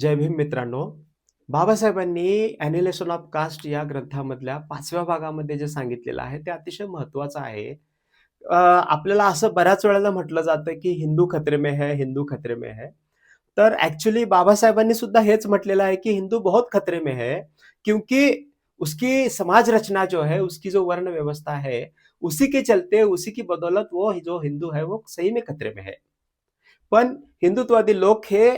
जय भीम मित्रांनो. बाबासाहेबांनी ॲनिलेशन of caste या ग्रंथामधल्या पाचव्या भागामध्ये जे सांगितलेलं आहे ते अतिशय महत्वाचं आहे. आपल्याला असं बऱ्याच वेळेला म्हटलं जातं की हिंदू खतरे में है हिंदू खतरे में है. तर ऍक्च्युली बाबासाहेबांनी सुद्धा हेच म्हटलेलं आहे की हिंदू बहुत खतरे में है क्योंकि उसकी समाज रचना जो है उसकी जो वर्ण व्यवस्था है उसी के चलते उसी की बदौलत वो जो हिंदू है वो सही में खतरे में है. पण हिंदुत्ववादी लोक हे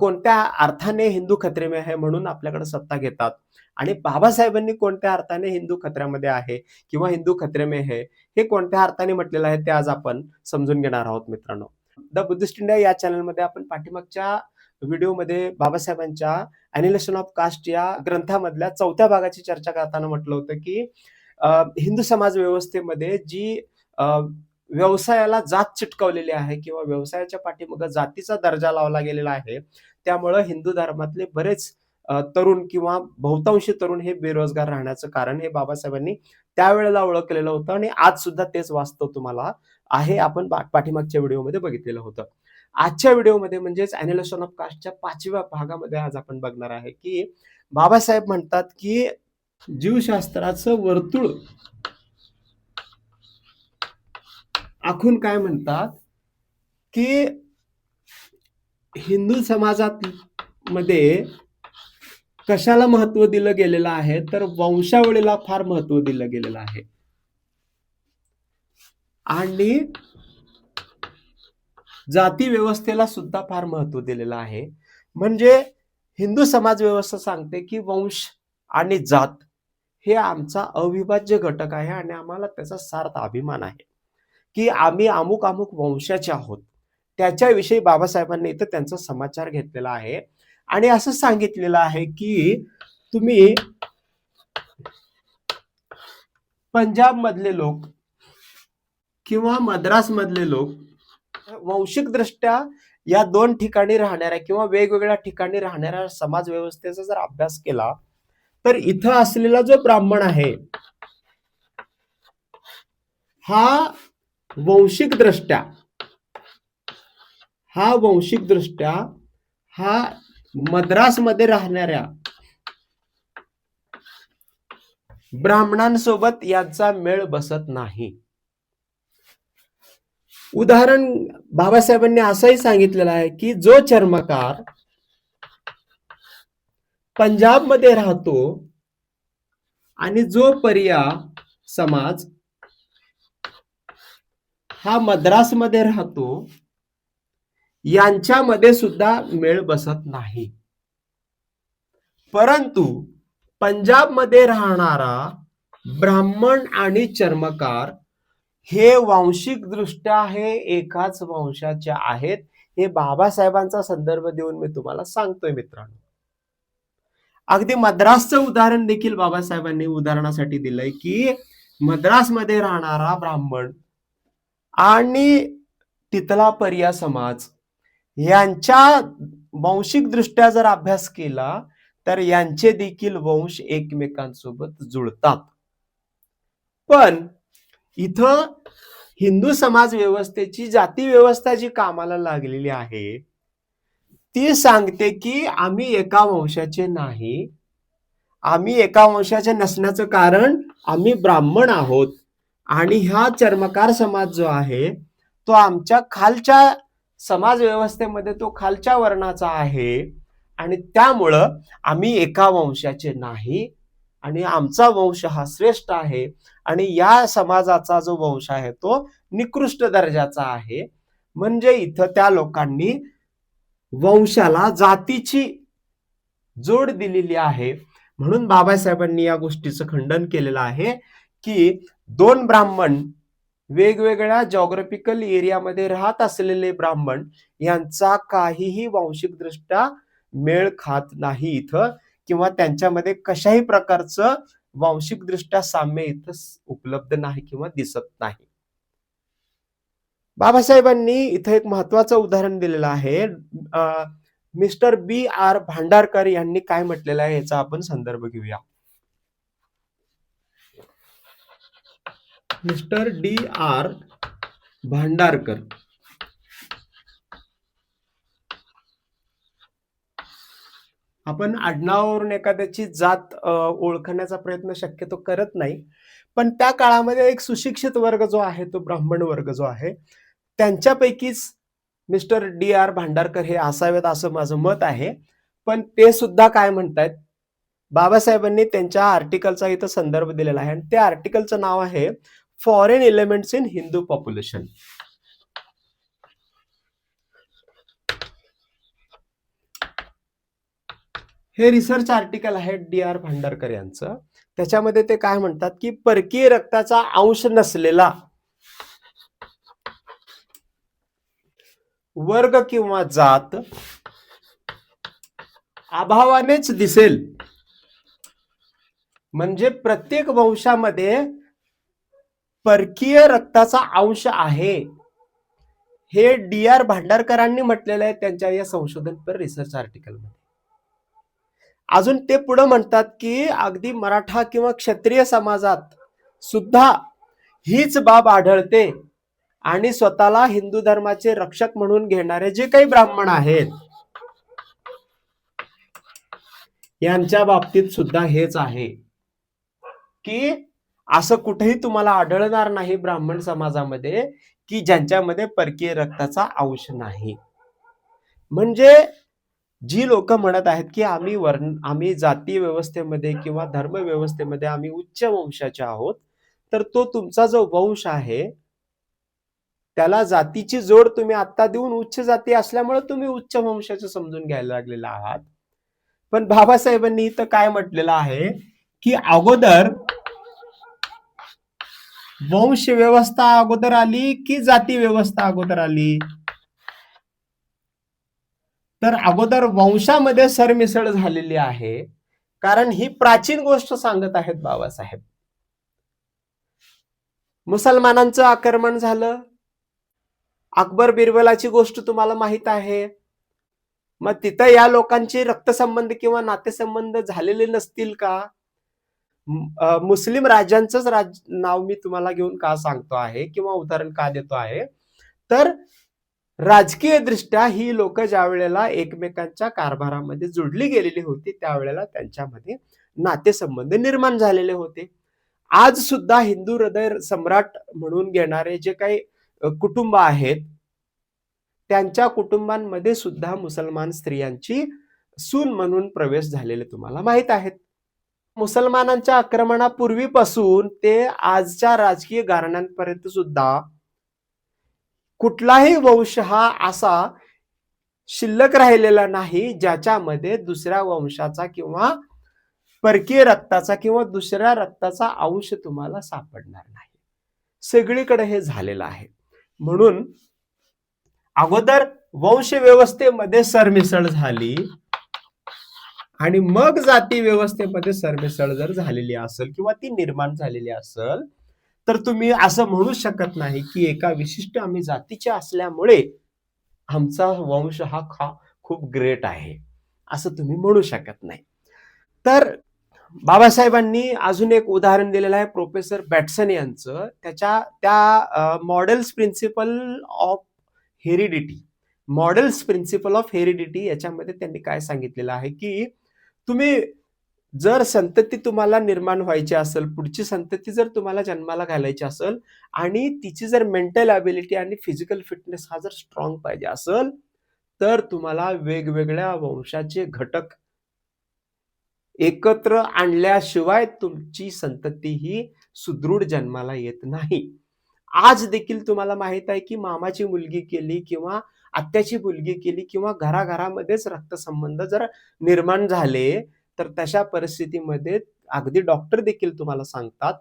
कोणत्या अर्थाने हिंदू खत्रेमे में म्हणून आपल्याकडे सत्ता घेतात? आणि बाबासाहेबांनी कोणत्या अर्थाने हिंदू खत्र्यामध्ये आहे किंवा हिंदू खत्रेमे में है हे कोणत्या अर्थाने म्हटलेलं आहे ते आज आपण समजून घेणार आहोत मित्रांनो. द बुद्धिस्ट इंडिया या चॅनलमध्ये आपण पाठीमागच्या व्हिडिओमध्ये बाबासाहेबांच्या अॅनिलेशन ऑफ कास्ट या ग्रंथामधल्या चौथ्या भागाची चर्चा करताना म्हटलं होतं की हिंदू समाज व्यवस्थेमध्ये जी अ, व्यवसायाला जात चिटकवलेली आहे किंवा व्यवसायाच्या पाठीमागं जातीचा दर्जा लावला गेलेला आहे. त्यामुळं हिंदू धर्मातले बरेच तरुण किंवा बहुतांशी तरुण हे बेरोजगार राहण्याचं कारण हे बाबासाहेबांनी त्यावेळेला ओळखलेलं होतं आणि आज सुद्धा तेच वास्तव तुम्हाला आहे आपण पाठीमागच्या व्हिडिओमध्ये बघितलेलं होतं. आजच्या व्हिडिओमध्ये म्हणजेच अॅनिलेशन ऑफ कास्टच्या पाचव्या भागामध्ये आज आपण बघणार आहे की बाबासाहेब म्हणतात की जीवशास्त्राचं वर्तुळ आखून काय म्हणतात की हिंदू समाजात मध्ये कशाला महत्त्व दिलं गेलेलं आहे तर वंशावळीला फार महत्त्व दिलं गेलेलं आहे. आणि जाती व्यवस्थेला सुद्धा फार महत्त्व दिलेलं आहे. म्हणजे हिंदू समाज व्यवस्था सांगते की वंश आणि जात हे आमचा अविभाज्य घटक आहे आणि आम्हाला त्याचा सार्थ अभिमान आहे. की आम्ही अमुक अमुक वंशाचे आहोत. त्याच्याविषयी बाबासाहेबांनी इथं त्यांचा समाचार घेतलेला आहे. आणि असं सांगितलेलं आहे की तुम्ही पंजाब मधले लोक किंवा मद्रास मधले लोक वंशिक दृष्ट्या या दोन ठिकाणी राहणाऱ्या किंवा वेगवेगळ्या ठिकाणी राहणाऱ्या समाज व्यवस्थेचा जर अभ्यास केला तर इथं असलेला जो ब्राह्मण आहे हा वंशिक दृष्ट्या हा वंशिक दृष्ट्या हा मद्रासमध्ये राहणाऱ्या ब्राह्मणांसोबत याचा मेळ बसत नाही. उदाहरण बाबासाहेबांनी असंही सांगितलेलं आहे की जो चर्मकार पंजाबमध्ये राहतो आणि जो पर्या समाज हा मद्रासमध्ये राहतो यांच्यामध्ये सुद्धा मेळ बसत नाही. परंतु पंजाबमध्ये राहणारा ब्राह्मण आणि चर्मकार हे वांशिक दृष्ट्या हे एकाच वंशाचे आहेत हे बाबासाहेबांचा संदर्भ देऊन मी तुम्हाला सांगतोय मित्रांनो. अगदी मद्रासचं उदाहरण देखील बाबासाहेबांनी उदाहरणासाठी दिलंय की मद्रासमध्ये राहणारा ब्राह्मण आणि तिथला पर्या समाज. यांच्या वंशिकदृष्ट्या जर अभ्यास केला तर यांचे देखील वंश एकमेकांसोबत जुळतात. पण इथं हिंदू समाज व्यवस्थेची जाती व्यवस्था जी कामाला लागलेली आहे ती सांगते की आम्ही एका वंशाचे नाही. आम्ही एका वंशाचे नसण्याचं कारण आम्ही ब्राह्मण आहोत. आणि हा चर्मकार समाज जो आहे तो आमच्या खालच्या समाज व्यवस्थेमध्ये तो खालच्या वर्णाचा आहे. आणि त्यामुळं आम्ही एका वंशाचे नाही आणि आमचा वंश हा श्रेष्ठ आहे. आणि या समाजाचा जो वंश आहे तो निकृष्ट दर्जाचा आहे. म्हणजे इथं त्या लोकांनी वंशाला जातीची जोड दिलेली आहे. म्हणून बाबासाहेबांनी या गोष्टीचं खंडन केलेलं आहे की दोन ब्राह्मण वेगवेगळ्या जॉग्राफिकल एरियामध्ये राहत असलेले ब्राह्मण यांचा काहीही वांशिक दृष्ट्या मेळ खात नाही इथं किंवा त्यांच्यामध्ये कशाही प्रकारचं वांशिक दृष्ट्या साम्य इथं उपलब्ध नाही किंवा दिसत नाही. बाबासाहेबांनी इथं एक महत्वाचं उदाहरण दिलेलं आहे. मिस्टर बी आर भांडारकर यांनी काय म्हटलेलं आहे याचा आपण संदर्भ घेऊया. Mister D R Bhandarkar. आपण आडनावावरून एखाद्याची जात ओळखण्याचा प्रयत्न शक्यतो करत नाही. पण त्या काळामध्ये एक सुशिक्षित वर्ग जो आहे तो ब्राह्मण वर्ग जो आहे त्यांच्यापैकीच मिस्टर डी आर भांडारकर हे असावेत असं माझं मत आहे. पण ते सुद्धा काय म्हणतायत बाबासाहेबांनी त्यांच्या आर्टिकलचा इथं संदर्भ दिलेला आहे. आणि त्या आर्टिकलचं नाव आहे foreign elements in Hindu population हे रिसर्च आर्टिकल आहे डी आर भांडारकर यांचं. त्याच्यामध्ये ते काय म्हणतात की परकीय रक्ताचा अंश नसलेला वर्ग किंवा जात अभावानेच दिसेल. म्हणजे प्रत्येक वंशामध्ये परकीय रक्ताचा अंश आहे. हे डी आर भांडारकरांनी म्हटलेलं आहे त्यांच्या या संशोधनपर रिसर्च आर्टिकलमध्ये अजून ते पुढे म्हणतात की अगदी मराठा किंवा क्षत्रिय समाजात सुद्धा हीच बाब आढळते आणि स्वतःला हिंदू धर्माचे रक्षक म्हणून घेणारे जे काही ब्राह्मण आहेत यांच्या बाबतीत सुद्धा हेच आहे. की असं कुठेही तुम्हाला आढळणार नाही ब्राह्मण समाजामध्ये की ज्यांच्यामध्ये परकीय रक्ताचा अंश नाही. म्हणजे जी लोक म्हणत आहेत की आम्ही वर्ण आम्ही जाती व्यवस्थेमध्ये किंवा धर्म व्यवस्थेमध्ये आम्ही उच्च वंशाचे आहोत तर तो तुमचा जो वंश आहे त्याला जातीची जोड तुम्ही आता देऊन उच्च जाती असल्यामुळे तुम्ही उच्च वंशाचे समजून घ्यायला लागलेला आहात. पण बाबासाहेबांनी इथं काय म्हटलेलं आहे की अगोदर वंश व्यवस्था अगोदर आली की जाती व्यवस्था अगोदर आली? तर अगोदर वंशामध्ये सरमिसळ झालेली आहे. कारण ही प्राचीन गोष्ट सांगत आहेत बाबासाहेब. मुसलमानांचं आक्रमण झालं. अकबर बिरबलाची गोष्ट तुम्हाला माहीत आहे. मग तिथं या लोकांचे रक्तसंबंध किंवा नातेसंबंध झालेले नसतील का? मुस्लिम राजांचंच राज नाव मी तुम्हाला घेऊन का सांगतो आहे किंवा उदाहरण का देतो आहे? तर राजकीय दृष्ट्या ही लोक ज्या वेळेला एकमेकांच्या कारभारामध्ये जोडली गेलेली होती त्यावेळेला त्यांच्यामध्ये नातेसंबंध निर्माण झालेले होते. आज सुद्धा हिंदू हृदय सम्राट म्हणून घेणारे जे काही कुटुंब आहेत त्यांच्या कुटुंबांमध्ये सुद्धा मुसलमान स्त्रियांची सून म्हणून प्रवेश झालेले तुम्हाला माहीत आहेत. मुसलमानांच्या आक्रमणापूर्वीपासून ते आजच्या राजकीय घराण्यांपर्यंत सुद्धा कुठलाही वंश हा असा शिल्लक राहिलेला नाही ज्याच्यामध्ये दुसऱ्या वंशाचा किंवा परकीय रक्ताचा किंवा दुसऱ्या रक्ताचा अंश तुम्हाला सापडणार नाही. सगळीकडे हे झालेलं आहे. म्हणून अगोदर वंश व्यवस्थेमध्ये सरमिसळ झाली आणि मग जाती व्यवस्थेमध्ये सरमिसळ जर झालेली असेल किंवा ती निर्माण झालेली असेल तर तुम्ही असं म्हणू शकत नाही की एका विशिष्ट आम्ही जातीचे असल्यामुळे आमचा वंश हा खा खूप ग्रेट आहे. असं तुम्ही म्हणू शकत नाही. तर बाबासाहेबांनी अजून एक उदाहरण दिलेलं आहे प्रोफेसर बॅटसन यांचं. त्याच्या त्या models principle of heredity models principle of heredity याच्यामध्ये त्यांनी काय सांगितलेलं आहे की तुम्ही जर संतती तुम्हाला निर्माण व्हायची असेल पुढची संतती जर तुम्हाला जन्माला घालायची असेल आणि तिची जर मेंटल अबिलिटी आणि फिजिकल फिटनेस हा जर स्ट्रॉंग पाहिजे असेल तर तुम्हाला वेगवेगळ्या वंशाचे घटक एकत्र आणल्याशिवाय तुमची संतती ही सुदृढ जन्माला येत नाही. आज देखील तुम्हाला माहीत आहे की मामाची मुलगी केली किंवा आत्याची मुलगी केली किंवा घराघरामध्येच रक्तसंबंध जर निर्माण झाले तर तशा परिस्थितीमध्ये अगदी डॉक्टर देखील तुम्हाला सांगतात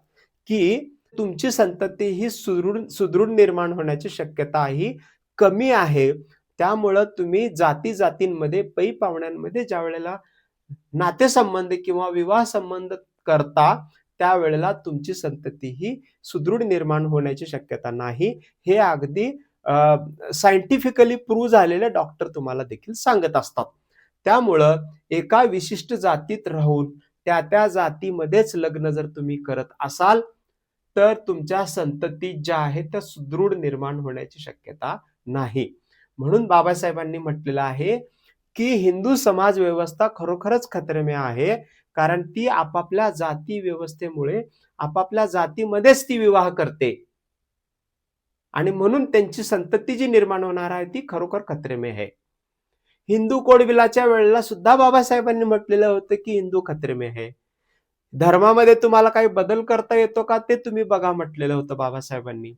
की तुमची संतती ही सुदृढ सुदृढ निर्माण होण्याची शक्यता ही कमी आहे. त्यामुळं तुम्ही जाती जातींमध्ये पै पाहुण्यांमध्ये ज्या वेळेला नातेसंबंध किंवा विवाह संबंध करता त्यावेळेला तुमची संतती ही सुदृढ निर्माण होण्याची शक्यता नाही. हे अगदी सायंटिफिकली प्रूव्ह झालेले डॉक्टर तुम्हाला देखील सांगत असतात. त्यामुळं एका विशिष्ट जातीत राहून त्या त्या जातीमध्येच लग्न जर तुम्ही करत असाल तर तुमच्या संतती ज्या आहेत त्या सुदृढ निर्माण होण्याची शक्यता नाही. म्हणून बाबासाहेबांनी म्हटलेलं आहे की हिंदू समाज व्यवस्था खरोखरच खतरमे आहे कारण ती आपापल्या जाती व्यवस्थेमुळे आपापल्या जातीमध्येच ती विवाह करते. आणि म्हणून त्यांची संतती जी निर्माण होणार आहे ती खरोखर खतरे आहे. हिंदू कोडविलाच्या वेळेला सुद्धा बाबासाहेबांनी म्हटलेलं होतं की हिंदू खतरे आहे. धर्मामध्ये तुम्हाला काही बदल करता येतो का ते तुम्ही बघा म्हटलेलं होतं बाबासाहेबांनी.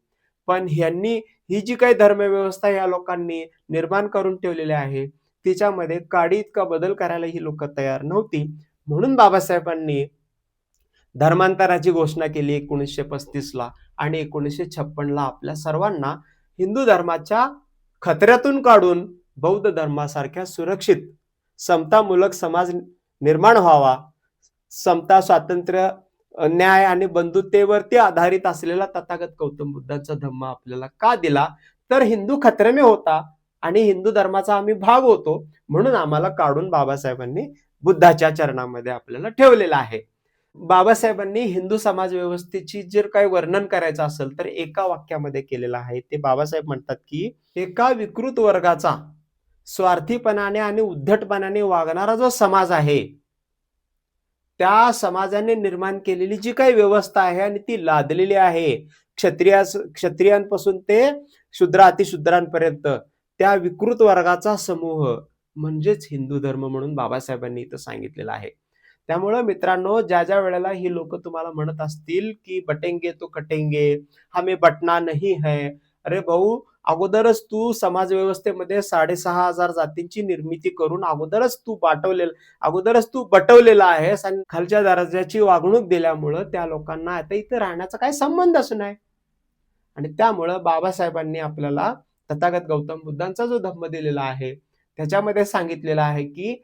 पण ह्यांनी ही जी काही धर्मव्यवस्था या लोकांनी निर्माण करून ठेवलेली आहे तिच्यामध्ये काडी इतका बदल करायला ही लोक तयार नव्हती. म्हणून बाबासाहेबांनी धर्मांतराची घोषणा केली एकोणीसशे पस्तीसला आणि एकोणीसशे छप्पनला आपल्या सर्वांना हिंदू धर्माच्या खतऱ्यातून काढून बौद्ध धर्मासारख्या सुरक्षित समतामूलक समाज निर्माण व्हावा. समता स्वातंत्र्य न्याय आणि बंधुतेवरती आधारित असलेला तथागत गौतम बुद्धांचा धम्म आपल्याला का दिला? तर हिंदू खतरेमे होता आणि हिंदू धर्माचा आम्ही भाग होतो म्हणून आम्हाला काढून बाबासाहेबांनी बुद्धाच्या चरणामध्ये आपल्याला ठेवलेला आहे. बाबासाहेबांनी हिंदू समाज व्यवस्थेची जर काही वर्णन करायचं असेल तर एका वाक्यामध्ये केलेलं आहे. ते बाबासाहेब म्हणतात की एका विकृत वर्गाचा स्वार्थीपणाने आणि उद्धटपणाने वागणारा जो समाज आहे त्या समाजाने निर्माण केलेली जी काही व्यवस्था आहे आणि ती लादलेली आहे. क्षत्रिया क्षत्रियांपासून ते शूद्र अतिशूद्रांपर्यंत त्या विकृत वर्गाचा समूह म्हणजेच हिंदू धर्म म्हणून बाबासाहेबांनी इथं सांगितलेलं आहे. त्यामुळं मित्रांनो ज्या ज्या वेळेला ही लोक तुम्हाला म्हणत असतील की बटेंगे तो कटेंगे हमे बटना नाही है अरे भाऊ अगोदरच तू समाज व्यवस्थेमध्ये साडेसहा हजार जातींची निर्मिती करून अगोदरच तू पाठवलेलं अगोदरच तू बटवलेला आहेस आणि खालच्या दर्जाची वागणूक दिल्यामुळं त्या लोकांना आता इथं राहण्याचा काही संबंधच नाही. आणि त्यामुळं बाबासाहेबांनी आपल्याला तथागत गौतम बुद्धांचा जो धम्म दिलेला आहे त्याच्यामध्ये सांगितलेलं आहे की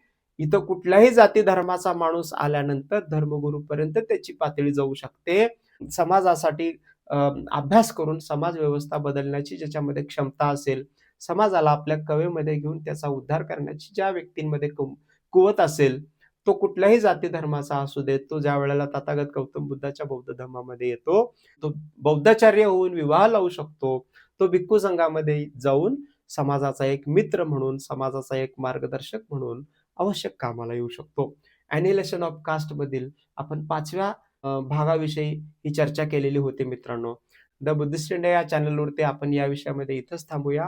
इथं कुठल्याही जाती धर्माचा माणूस आल्यानंतर धर्मगुरूपर्यंत त्याची पातळी जाऊ शकते. समाजासाठी अभ्यास करून समाज व्यवस्था बदलण्याची ज्याच्यामध्ये क्षमता असेल समाजाला आपल्या कवेमध्ये घेऊन त्याचा उद्धार करण्याची ज्या व्यक्तींमध्ये कुवत असेल तो कुठल्याही जाती धर्माचा असू देत तो ज्या वेळेला तथागत गौतम बुद्धाच्या बौद्ध धर्मामध्ये येतो तो बौद्धाचार्य होऊन विवाह लावू शकतो तो भिक्खू संघामध्ये जाऊन समाजाचा एक मित्र म्हणून समाजाचा एक मार्गदर्शक म्हणून आवश्यक कामाला येऊ शकतो. अॅनिलेशन ऑफ कास्ट मधील आपण पाचव्या भागाविषयी ही चर्चा केलेली होती मित्रांनो. द बुद्धिस्ट इंडिया या चॅनलवरती आपण या विषयामध्ये इथंच थांबूया.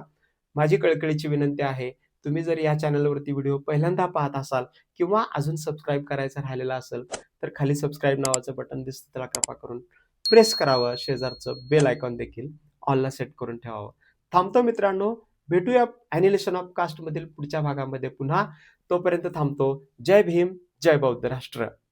माझी कळकळीची विनंती आहे तुम्ही जर या चॅनलवरती व्हिडिओ पहिल्यांदा पाहत असाल किंवा अजून सबस्क्राईब करायचं राहिलेला असेल तर खाली सबस्क्राईब नावाचं बटन दिसतं त्याला कृपा करून प्रेस करावं. शेजारचं बेल आयकॉन देखील ऑलला सेट करून ठेवावं. थांबतो मित्रांनो. भेटूया अॅनिलेशन ऑफ कास्ट मधील पुढच्या भागामध्ये पुन्हा. तोपर्यंत थांबतो. जय भीम जय बौद्ध राष्ट्र.